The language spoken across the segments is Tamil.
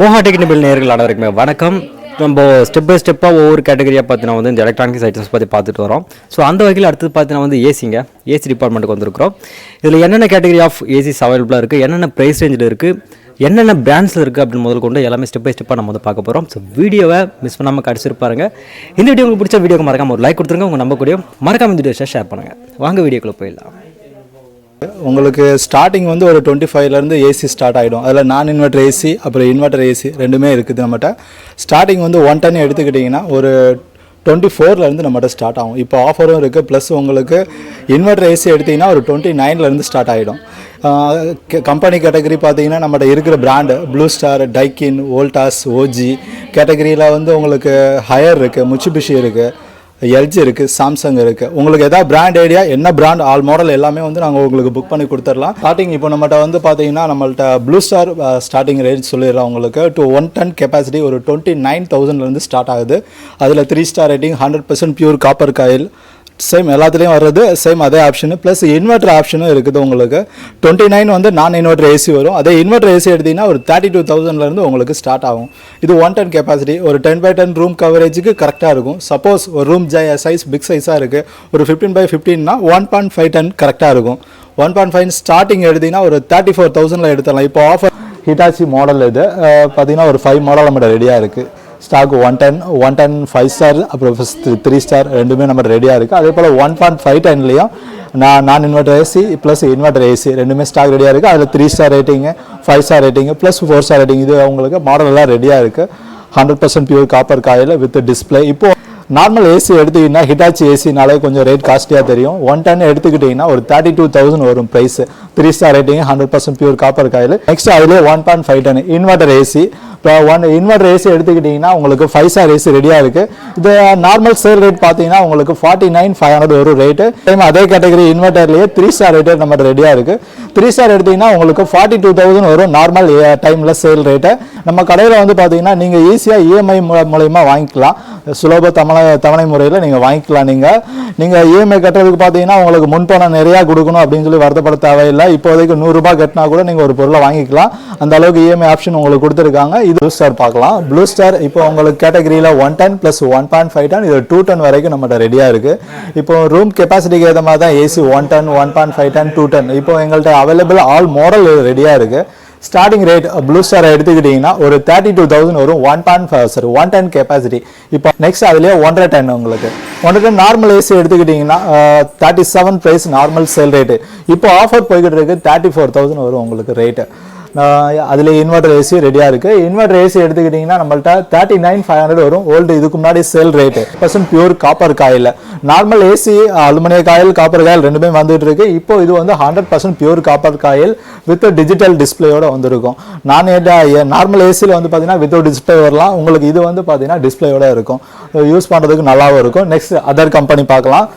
மோகா டெக்னிபிள் நேர்கள் அனைவருக்குமே வணக்கம். நம்ம ஸ்டெப் பை ஸ்டெப்பாக ஒவ்வொரு கேட்டகரியாக பார்த்தீங்கன்னா வந்து இந்த எலக்ட்ரானிக்ஸ் ஐட்டம்ஸ் பற்றி பார்த்துட்டு வரோம். ஸோ அந்த வகையில் அடுத்தது பார்த்தீங்கன்னா வந்து ஏசிங்க ஏசி டிபார்ட்மெண்ட்டுக்கு வந்திருக்கிறோம். இதில் என்னென்ன கேட்டகரி ஆஃப் ஏசிஸ் அவைலபிளாக இருக்குது என்னென்ன ப்ரைஸ் ரேஞ்சில் இருக்குது என்னென்ன பிராண்ட்ஸில் இருக்குது அப்படின்னு முதல் கொண்டு எல்லாமே ஸ்டெப் பை ஸ்டெப்பாக நம்ம வந்து பார்க்க போகிறோம் ஸோ வீடியோவை மிஸ் பண்ணாமல் கடிச்சிருப்பாருங்க இந்த வீடியோ உங்களுக்கு பிடிச்ச வீடியோக்கு மறக்காம ஒரு லைக் கொடுத்துருங்க. உங்கள் நம்பக்கூடிய மறக்காம இந்த வீடியோ ஷேர் பண்ணுங்கள் வாங்க வீடியோக்குள்ளே போயிடலாம். உங்களுக்கு ஸ்டார்டிங் வந்து ஒரு டுவெண்ட்டி ஃபைவ்லேருந்து ஏசி ஸ்டார்ட் ஆகிடும் அதில் நான் இன்வெர்டர் ஏசி அப்புறம் இன்வெர்டர் ஏசி ரெண்டுமே இருக்குது நம்மகிட்ட. ஸ்டார்டிங் வந்து ஒன் டன் எடுத்துக்கிட்டிங்கன்னா ஒரு டுவெண்ட்டி ஃபோர்லேருந்து நம்மகிட்ட ஸ்டார்ட் ஆகும். இப்போ ஆஃபரும் இருக்குது ப்ளஸ் உங்களுக்கு இன்வெர்டர் ஏசி எடுத்திங்கன்னா ஒரு டுவெண்ட்டி நைன்லேருந்து ஸ்டார்ட் ஆகிடும் கம்பெனி கேட்டகரி பார்த்தீங்கன்னா நம்மகிட்ட இருக்கிற brand Blue Star Daikin Voltas OG கேட்டகரியில் வந்து உங்களுக்கு ஹையர் இருக்குது முச்சுபிஷி இருக்குது எல்ஜி இருக்குது சாம்சங் இருக்குது உங்களுக்கு எதாவது பிராண்ட் ஐடியா என்ன பிராண்ட் ஆல் மாடல் எல்லாமே வந்து நாங்கள் உங்களுக்கு புக் பண்ணி கொடுத்துடலாம். ஸ்டார்டிங் இப்போ நம்மகிட்ட வந்து பார்த்தீங்கன்னா நம்மள்ட்ட ப்ளூ ஸ்டார் ஸ்டார்டிங் ரேஞ்ச் சொல்லிடுறோம் உங்களுக்கு. டூ ஒன் டன் கெப்பாசிட்டி ஒரு டுவெண்ட்டி நைன் தௌசண்ட்லேருந்து ஸ்டார்ட் ஆகுது. அதில் three star rating hundred percent pure copper coil same எல்லாத்துலேயும் வர்றது சேம் அதே ஆப்ஷனு ப்ளஸ் இன்வெர்டர் ஆப்ஷனும் இருக்குது உங்களுக்கு. டுவெண்ட்டி நைன் வந்து நான் இன்வெர்டர் ஏசி வரும். அதே இன்வெர்டர் ஏசி எடுத்தீங்கன்னா ஒரு தேர்ட்டி டூ தௌசண்ட்லேருந்து உங்களுக்கு ஸ்டார்ட் ஆகும். இது ஒன் டென் கெப்பாசிட்டி ஒரு டென் பை டென் ரூம் கவரேஜுக்கு கரெக்டாக இருக்கும். சப்போஸ் ஒரு ரூம் ஜ சைஸ் பிக் சைஸாக இருக்குது ஒரு ஃபிஃப்டீன் பை ஃபிஃப்டீன்னா ஒன் பாயிண்ட் ஃபைவ் டென் கரெக்டாக இருக்கும். ஒன் பாயிண்ட் ஃபைவ் ஸ்டார்டிங் எடுத்தீங்கன்னா ஒரு தேர்ட்டி ஃபோர் தௌசண்டில் எடுத்துடலாம். இப்போ ஆஃபர் ஹிட்டாச்சி மாடல் இது. பார்த்தீங்கன்னா ஒரு ஃபைவ் மாடல் நம்மகிட்ட ரெடியாக இருக்குது stock one ton one ton five star அப்புறம் த்ரீ ஸ்டார் ரெண்டுமே நம்ம ரெடியாக இருக்குது அதே போல் ஒன் பாயிண்ட் ஃபைவ் டென்லேயும் நான் non inverter AC plus inverter AC ரெண்டுமே ஸ்டாக் ரெடியாக இருக்குது அதில் three star rating five star rating plus four star rating இது உங்களுக்கு மாடல் எல்லாம் ரெடியாக இருக்குது hundred percent pure copper coil with display இப்போது நார்மல் ஏசி எடுத்துக்கிட்டிங்கன்னா ஹிட்டாச்சி ஏசினாலே கொஞ்சம் ரேட் காஸ்ட்லியாக தெரியும். ஒன் டன் எடுத்துக்கிட்டிங்கன்னா ஒரு தேர்ட்டி டூ தௌசண்ட் வரும் price three star rating hundred percent pure copper coil. Next அதிலே one point five ton inverter AC இப்போ ஒன் இன்வெர்டர் ஏசி எடுத்துக்கிட்டிங்கன்னா உங்களுக்கு ஃபைவ் ஸ்டார் ஏசி ரெடியாக இருக்குது இது நார்மல் சேல் ரேட் பார்த்தீங்கன்னா உங்களுக்கு ஃபார்ட்டி நைன் ஃபைவ் ஹண்ட்ரட் வரும் ரேட்டு டைம் அதே கேட்டகரி இன்வெர்டர்லேயே த்ரீ ஸ்டார் ரேட்டு நம்ம ரெடியாக இருக்குது த்ரீ ஸ்டார் எடுத்தீங்கன்னா உங்களுக்கு ஃபார்ட்டி டூ தௌசண்ட் வரும் நார்மல் டைமில் சேல் ரேட்டு நம்ம கடையில் வந்து பார்த்தீங்கன்னா நீங்கள் ஈஸியாக இஎம்ஐ மூலயமா வாங்கிக்கலாம். சுலப தவணை தவணை முறையில் நீங்கள் வாங்கிக்கலாம் நீங்கள் நீங்கள் இஎம்ஐ கட்டுறதுக்கு பார்த்தீங்கன்னா உங்களுக்கு முன்பணம் நிறையா கொடுக்கணும் அப்படின்னு சொல்லி வருத்தப்பட தேவையில்லை. இப்போதைக்கு நூறுரூபா கட்டினா கூட நீங்கள் ஒரு பொருளை வாங்கிக்கலாம். அந்த அளவுக்கு இஎம்ஐ ஆப்ஷன் உங்களுக்கு கொடுத்துருக்காங்க. இது ப்ளூ ஸ்டார் பார்க்கலாம். ப்ளூ ஸ்டார் இப்போ உங்களுக்கு கேட்டகரியில் one ton plus one point five ton இது டூ டன் வரைக்கும் நம்மகிட்ட ரெடியாக இருக்குது இப்போ ரூம் கெப்பாசிட்டிக்கு ஏற்ற மாதிரி தான் AC one ton one point five ton two ton இப்போ எங்கள்கிட்ட அவைலபிள் ஆல் மாடல் ரெடியாக இருக்குது ஸ்டார்டிங் ரேட் ப்ளூ ஸ்டார் எடுத்துக்கிட்டிங்கன்னா ஒரு தேர்ட்டி டூ தௌசண்ட் வரும் one point sorry one ton capacity இப்போ நெக்ஸ்ட் அதுலேயே ஒன்றரை டென் உங்களுக்கு. ஒன்றரை டென் நார்மல் ஏசி எடுத்துக்கிட்டிங்கன்னா thirty seven price normal sale rate இப்போ ஆஃபர் போய்கிட்டு இருக்கு தேர்ட்டி ஃபோர் தௌசண்ட் வரும் உங்களுக்கு ரேட்டு அதில் இன்வெர்டர் ஏசி ரெடியாக இருக்குது இன்வெர்டர் ஏசி எடுத்துக்கிட்டிங்கன்னா நம்மள்ட்ட தேர்ட்டி நைன் ஃபைவ் ஹண்ட்ரட் வரும். ஓல்டு இதுக்கு முன்னாடி sale rate percent pure copper coil normal AC aluminium coil copper coil ரெண்டுமே வந்துட்டு இருக்கு. இப்போ இது வந்து hundred percent pure copper coil with digital டிஸ்பிளேயோட வந்திருக்கும். நான் நார்மல் ஏசியில் வந்து பார்த்தீங்கன்னா வித்தவுட் டிஸ்பிளே வரலாம். உங்களுக்கு இது வந்து பார்த்தீங்கன்னா டிஸ்பிளேயோட இருக்கும். யூஸ் பண்ணுறதுக்கு நல்லாவும் இருக்கும். நெக்ஸ்ட் அதர் கம்பெனி பார்க்கலாம்.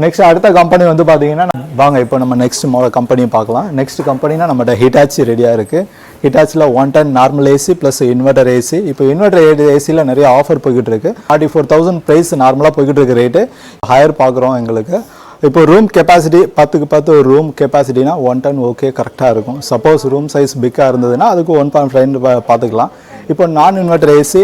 நெக்ஸ்ட் அடுத்த கம்பெனி வந்து பார்த்தீங்கன்னா வாங்க இப்போ நம்ம நெக்ஸ்ட் மோட கம்பெனியும் பார்க்கலாம். நெக்ஸ்ட் கம்பெனினா நம்மகிட்ட ஹிட்டாச்சி ரெடியாக இருக்குது ஹிட்டாச்சியில் one ton normal AC plus inverter AC இப்போ இன்வெர்டர் ஏசியில் நிறைய ஆஃபர் போய்கிட்டு இருக்குது ஃபார்ட்டி ஃபோர் தௌசண்ட் ப்ரைஸ் நார்மலாக போய்கிட்டு இருக்க ரேட்டு ஹையர் பார்க்குறோம் எங்களுக்கு. இப்போ ரூம் கெப்பாசிட்டி பத்துக்கு பத்து ஒரு ரூம் கெப்பாசிட்டினா ஒன் டன் ஓகே கரெக்டாக இருக்கும். சப்போஸ் ரூம் சைஸ் பிக்காக இருந்ததுன்னா அதுக்கு ஒன் பாயிண்ட் ஃபைவ் பார்த்துக்கலாம். இப்போ நான் இன்வெர்டர் ஏசி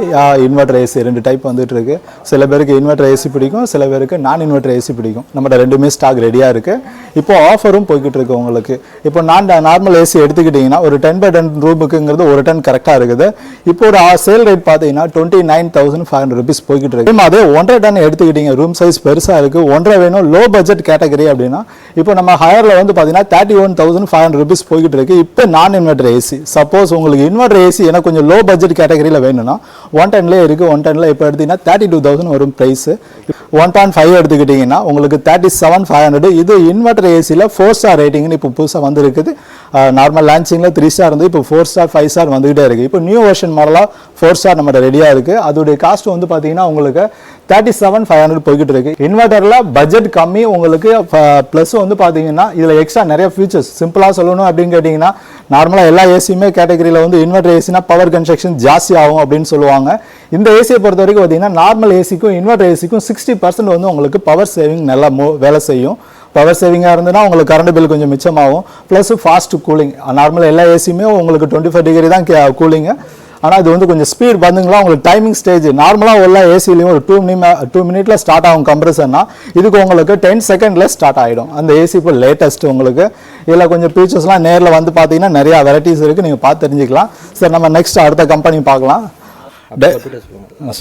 இன்வெர்டர் ஏசி ரெண்டு டைப் வந்துட்டு இருக்கு. சில பேருக்கு இன்வெர்டர் ஏசி பிடிக்கும் சில பேருக்கு நான் இன்வெர்டர் ஏசி பிடிக்கும். நம்மகிட்ட ரெண்டுமே ஸ்டாக் ரெடியாக இருக்குது இப்போ ஆஃபரும் போய்கிட்டு இருக்கு உங்களுக்கு. இப்போ நான் நார்மல் ஏசி எடுத்துக்கிட்டிங்கன்னா ஒரு டென் பை டென் ரூமுக்குங்கிறது ஒரு டன் கரெக்டாக இருக்குது. இப்போ ஒரு சேல் ரேட் பார்த்தீங்கன்னா twenty nine thousand five hundred rupees போய்கிட்டு இருக்கு. அதே ஒன்றரை டன் எடுத்துக்கிட்டிங்க ரூம் சைஸ் பெருசாக இருக்குது ஒன்றரை வேணும் லோ பட்ஜெட் கேட்டகரி அப்படின்னா இப்போ நம்ம ஹையரில் வந்து பார்த்தீங்கன்னா thirty one thousand five hundred rupees போய்கிட்டு இருக்கு. இப்போ நான் இன்வெர்டர் ஏசி சப்போஸ் உங்களுக்கு இன்வெர்டர் ஏசி எனக்கு கொஞ்சம் லோ பட்ஜெட் கேட்டகரியில் வேணும்னா ஒன் டென்லேயே இருக்குது ஒன் டென்னில் இப்போ எடுத்தீங்கன்னா தேர்ட்டி டூ தௌசண்ட் வரும் ப்ரைஸ் ஒன் பாயிண்ட் ஃபைவ் எடுத்துக்கிட்டிங்கன்னா உங்களுக்கு தேர்ட்டி செவன் ஃபைவ் ஹண்ட்ரட் இது இன்வெர்டர் ஏசியில் ஃபோர் ஸ்டார் ரேட்டிங்னு இப்போ புதுசாக வந்துருக்குது. நார்மல் லான்ச்சிங்கில் த்ரீ ஸ்டார் இருந்து இப்போ ஃபோர் ஸ்டார் ஃபைவ் ஸ்டார் வந்துகிட்டே இருக்குது இப்போ நியூ வெர்ஷன் மாடலாக ஃபோர் ஸ்டார் நம்மகிட்ட ரெடியாக இருக்குது அதோடைய காஸ்ட் வந்து பார்த்தீங்கன்னா உங்களுக்கு தேர்ட்டி செவன் ஃபைவ் ஹண்ட்ரட் போய்கிட்டு இருக்கு. இன்வெர்டரில் பட்ஜெட் கம்மி உங்களுக்கு ப்ளஸ் வந்து பார்த்தீங்கன்னா இதில் எக்ஸ்ட்ரா நிறைய ஃபியூச்சர்ஸ் சிம்பிளாக சொல்லணும் அப்படின்னு கேட்டிங்கன்னா நார்மலாக எல்லா ஏசியுமே கேட்டகரியில் வந்து இன்வெர்டர் ஏசினா பவர் கன்ஸ்ட்ரக்ஷன் ஜாஸ்தி ஆகும் அப்படின்னு சொல்லுவாங்க. இந்த ஏசியை பொறுத்த வரைக்கும் பார்த்தீங்கன்னா நார்மல் ஏசிக்கும் இன்வெர்டர் ஏசிக்கும் சிக்ஸ்டி பர்சன்ட் வந்து உங்களுக்கு பவர் சேவிங் நல்லா மோ வேலை செய்யும். பவர் சேவிங்காக இருந்ததுன்னா உங்களுக்கு கரண்ட் பில் கொஞ்சம் மிச்சமாகும். ப்ளஸ் ஃபாஸ்ட் கூலிங் நார்மல் எல்லா ஏசியுமே உங்களுக்கு டுவெண்ட்டி ஃபைவ் டிகிரி தான் கூலிங்கு ஆனால் இது வந்து கொஞ்சம் ஸ்பீட் வந்துங்களா உங்களுக்கு டைமிங் ஸ்டேஜ் நார்மலாக எல்லா ஏசிலையும் ஒரு டூ மினிட் டூ மினிட்ல ஸ்டார்ட் ஆகும் கம்ப்ரஸர்னா இதுக்கு உங்களுக்கு டென் செகண்டில் ஸ்டார்ட் ஆகிடும் அந்த ஏசி இப்போ லேட்டஸ்ட் உங்களுக்கு. இதில் கொஞ்சம் ஃபீச்சர்ஸ்லாம் நேரில் வந்து பார்த்தீங்கன்னா நிறையா வெரைட்டிஸ் இருக்குது நீங்கள் பார்த்து தெரிஞ்சுக்கலாம். சார் நம்ம நெக்ஸ்ட் அடுத்த கம்பெனி பார்க்கலாம்.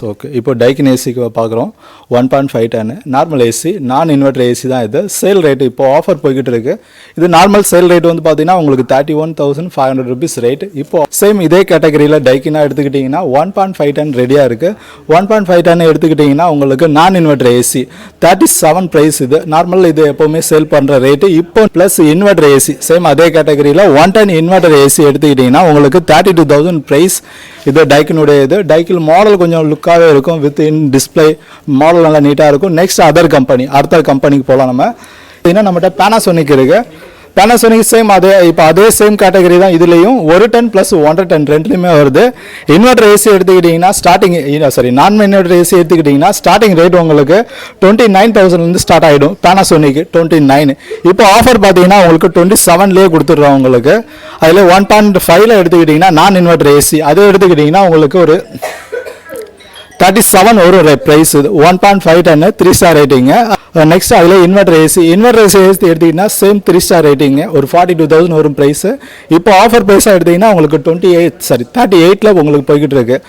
ஓகே இப்போ டைக்கின் ஏசிக்கு பார்க்குறோம். One point five ton normal AC நான் இன்வெர்டர் ஏசி தான் இது. சேல் ரேட் இப்போ ஆஃபர் போய்கிட்டு இருக்கு. இது நார்மல் சேல் ரேட் வந்து பார்த்தீங்கன்னா உங்களுக்கு thirty one thousand five hundred rupees rate இப்போ சேம் இதே கேட்டகரியில் டைக்கினா எடுத்துக்கிட்டிங்கன்னா ஒன் பாயிண்ட் ஃபைவ் டென் ரெடியாக இருக்குது ஒன் பாயிண்ட் ஃபைவ் டென் எடுத்துக்கிட்டிங்கன்னா உங்களுக்கு நான் inverter AC thirty seven price இது. நார்மல் இது எப்போவுமே சேல் பண்ணுற ரேட்டு இப்போ ப்ளஸ் இன்வெர்டர் ஏசி சேம் அதே கேட்டகரியில் ஒன் டென் இன்வெர்டர் ஏசி எடுத்துக்கிட்டிங்கன்னா உங்களுக்கு தேர்ட்டி டூ தௌசண்ட் ப்ரைஸ் இது டைக்கினுடைய இது. சைக்கிள் மாடல் கொஞ்சம் லுக்காகவே இருக்கும். வித் இன் டிஸ்பிளே மாடல் நல்லா நீட்டாக இருக்கும். நெக்ஸ்ட் அதர் கம்பெனி அடுத்த கம்பெனிக்கு போகலாம் நம்ம. ஏன்னா நம்மகிட்ட பேனாசோனிக் இருக்குது பேனசோனிக் சேம் அதே இப்போ அதே சேம் கேட்டகரி தான் இதுலேயும். ஒரு டன் ப்ளஸ் ஒன்றரை டன் ரெண்டுலையுமே வருது. இன்வெர்டர் ஏசி எடுத்துக்கிட்டிங்கன்னா ஸ்டார்டிங் சாரி நான் இன்வெர்டர் ஏசி எடுத்துக்கிட்டிங்கன்னா ஸ்டார்டிங் ரேட் உங்களுக்கு டுவெண்ட்டி நைன் தௌசண்ட்லேருந்து ஸ்டார்ட் ஆகிடும் பேனாசோனிக் டுவெண்ட்டி நைன் இப்போ ஆஃபர் பார்த்தீங்கன்னா உங்களுக்கு டுவெண்ட்டி செவன்லேயே கொடுத்துட்றோம் உங்களுக்கு. அதில் ஒன் பாயிண்ட் ஃபைவ்ல எடுத்துக்கிட்டிங்கன்னா நான் இன்வெர்டர் ஏசி அது எடுத்துக்கிட்டிங்கன்னா உங்களுக்கு ஒரு தேர்ட்டி செவன் ஒரு ப்ரைஸ் இது ஒன் பாயிண்ட் ஃபைவ் டென்னு த்ரீ ஸ்டார் ரேட்டிங்கு நெக்ஸ்ட் அதில் இன்வெர்டர் ஏசி இன்வெர்டர் ஏசி எடுத்திங்கன்னா சேம் த்ரீ ஸ்டார் ரேட்டிங்கு ஒரு ஃபார்ட்டி டூ தௌசண்ட் வரும் ப்ரைஸ் இப்போ ஆஃபர் ப்ரைஸாக எடுத்தீங்கன்னா உங்களுக்கு டுவெண்ட்டி எயிட் சாரி தேர்ட்டி எயிட்டில் உங்களுக்கு போய்கிட்டு இருக்குது